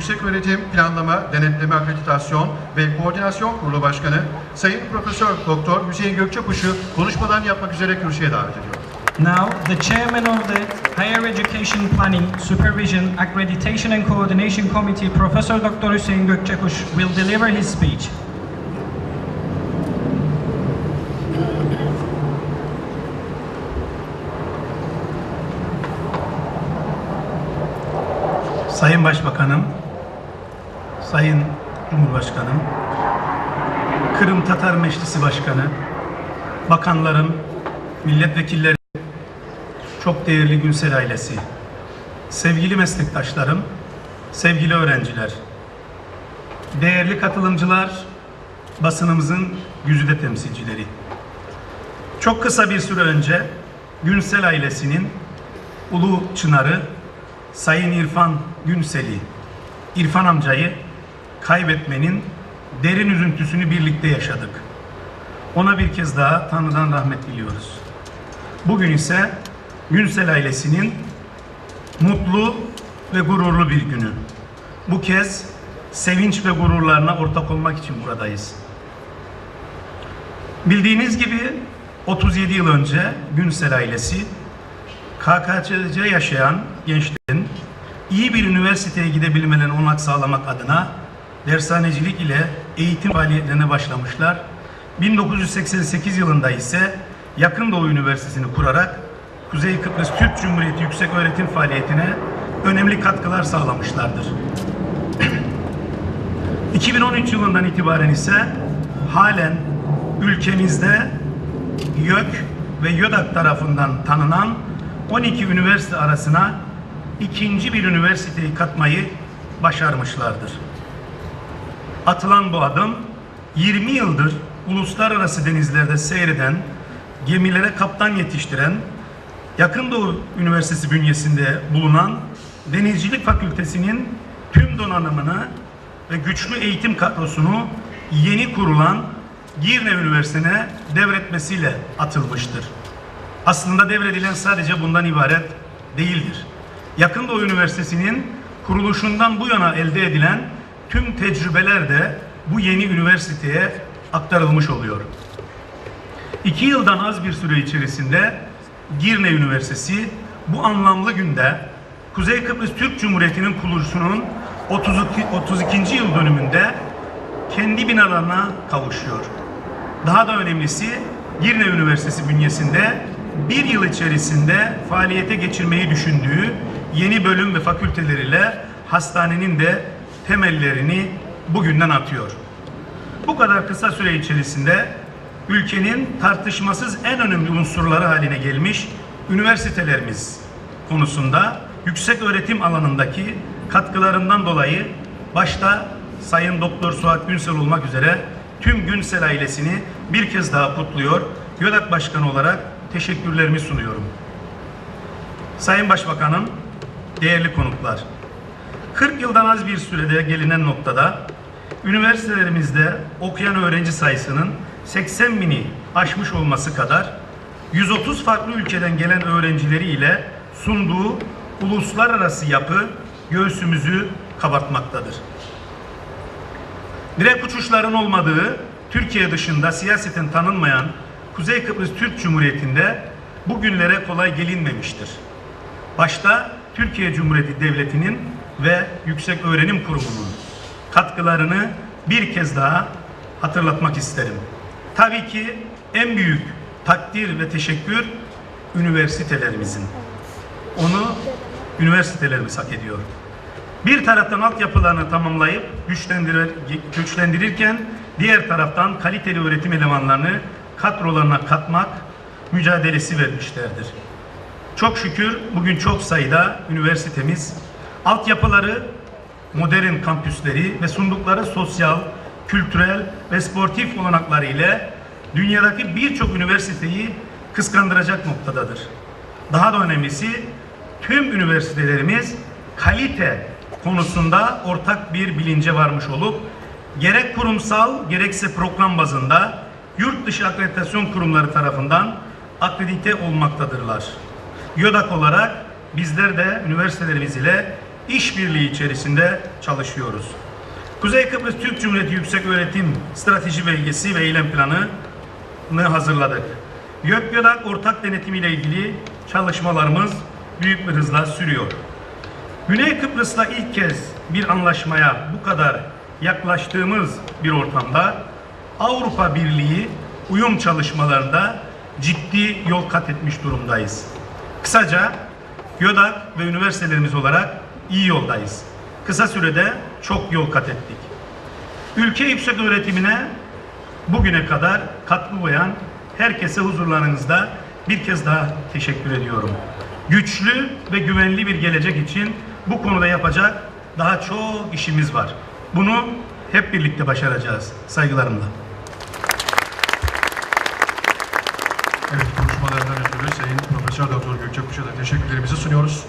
Yüksek Öğretim Planlama, Denetleme Akreditasyon ve Koordinasyon Kurulu Başkanı Sayın Profesör Doktor Hüseyin Gökçekuş'u konuşmadan yapmak üzere kürsüye davet ediyorum. Now, the chairman of the Higher Education Planning, Supervision, Accreditation and Coordination Committee, Professor Dr. Hüseyin Gökçekuş, will deliver his speech. Sayın Başbakanım, Sayın Cumhurbaşkanım, Kırım Tatar Meclisi Başkanı, bakanlarım, milletvekilleri, çok değerli Günsel ailesi, sevgili meslektaşlarım, sevgili öğrenciler, değerli katılımcılar, basınımızın güzide temsilcileri. Çok kısa bir süre önce Günsel ailesinin Ulu Çınarı Sayın İrfan Günsel'i, İrfan amcayı kaybetmenin derin üzüntüsünü birlikte yaşadık. Ona bir kez daha Tanrı'dan rahmet diliyoruz. Bugün ise Günsel ailesinin mutlu ve gururlu bir günü. Bu kez sevinç ve gururlarına ortak olmak için buradayız. Bildiğiniz gibi 37 yıl önce Günsel ailesi KKC'de yaşayan gençlerin iyi bir üniversiteye gidebilmelerine olanak sağlamak adına dershanecilik ile eğitim faaliyetlerine başlamışlar. 1988 yılında ise Yakın Doğu Üniversitesi'ni kurarak Kuzey Kıbrıs Türk Cumhuriyeti Yüksek Öğretim faaliyetine önemli katkılar sağlamışlardır. 2013 yılından itibaren ise halen ülkemizde YÖK ve YÖDAK tarafından tanınan 12 üniversite arasına ikinci bir üniversiteyi katmayı başarmışlardır. Atılan bu adım 20 yıldır uluslararası denizlerde seyreden, gemilere kaptan yetiştiren, Yakın Doğu Üniversitesi bünyesinde bulunan Denizcilik Fakültesinin tüm donanımını ve güçlü eğitim kadrosunu yeni kurulan Girne Üniversitesi'ne devretmesiyle atılmıştır. Aslında devredilen sadece bundan ibaret değildir. Yakın Doğu Üniversitesi'nin kuruluşundan bu yana elde edilen tüm tecrübeler de bu yeni üniversiteye aktarılmış oluyor. İki yıldan az bir süre içerisinde Girne Üniversitesi bu anlamlı günde Kuzey Kıbrıs Türk Cumhuriyeti'nin kuruluşunun 32, 32. yıl dönümünde kendi binalarına kavuşuyor. Daha da önemlisi Girne Üniversitesi bünyesinde bir yıl içerisinde faaliyete geçirmeyi düşündüğü yeni bölüm ve fakülteleriyle hastanenin de temellerini bugünden atıyor. Bu kadar kısa süre içerisinde ülkenin tartışmasız en önemli unsurları haline gelmiş üniversitelerimiz konusunda yüksek öğretim alanındaki katkılarından dolayı başta Sayın Doktor Suat Günsel olmak üzere tüm Günsel ailesini bir kez daha kutluyor. YÖDAK Başkanı olarak teşekkürlerimi sunuyorum. Sayın Başbakanım, değerli konuklar, 40 yıldan az bir sürede gelinen noktada üniversitelerimizde okuyan öğrenci sayısının 80 bini aşmış olması kadar 130 farklı ülkeden gelen öğrencileri ile sunduğu uluslararası yapı göğsümüzü kabartmaktadır. Direkt uçuşların olmadığı Türkiye dışında siyaseten tanınmayan Kuzey Kıbrıs Türk Cumhuriyeti'nde bugünlere kolay gelinmemiştir. Başta Türkiye Cumhuriyeti Devleti'nin ve Yüksek Öğrenim Kurumu'nun katkılarını bir kez daha hatırlatmak isterim. Tabii ki en büyük takdir ve teşekkür üniversitelerimizin. Onu üniversitelerimiz hak ediyor. Bir taraftan altyapılarını tamamlayıp güçlendirir, güçlendirirken diğer taraftan kaliteli öğretim elemanlarını kadrolarına katmak mücadelesi vermişlerdir. Çok şükür bugün çok sayıda üniversitemiz altyapıları, modern kampüsleri ve sundukları sosyal, kültürel ve sportif olanakları ile dünyadaki birçok üniversiteyi kıskandıracak noktadadır. Daha da önemlisi tüm üniversitelerimiz kalite konusunda ortak bir bilince varmış olup gerek kurumsal gerekse program bazında yurt dışı akreditasyon kurumları tarafından akredite olmaktadırlar. YÖDAK olarak bizler de üniversitelerimiz ile işbirliği içerisinde çalışıyoruz. Kuzey Kıbrıs Türk Cumhuriyeti Yüksek Öğretim Strateji Belgesi ve Eylem Planı'nı hazırladık. YÖK-YÖDAK ortak denetimi ile ilgili çalışmalarımız büyük bir hızla sürüyor. Güney Kıbrıs'la ilk kez bir anlaşmaya bu kadar yaklaştığımız bir ortamda Avrupa Birliği uyum çalışmalarında ciddi yol kat etmiş durumdayız. Kısaca YÖDAK ve üniversitelerimiz olarak iyi yoldayız. Kısa sürede çok yol kat ettik. Ülke yüksek öğretimine bugüne kadar katkı koyan herkese huzurlarınızda bir kez daha teşekkür ediyorum. Güçlü ve güvenli bir gelecek için bu konuda yapacak daha çok işimiz var. Bunu hep birlikte başaracağız. Saygılarımla. Evet konuşmalarından ötürü Sayın Profesör Doktor Gökçe Kuş'a teşekkürlerimizi sunuyoruz.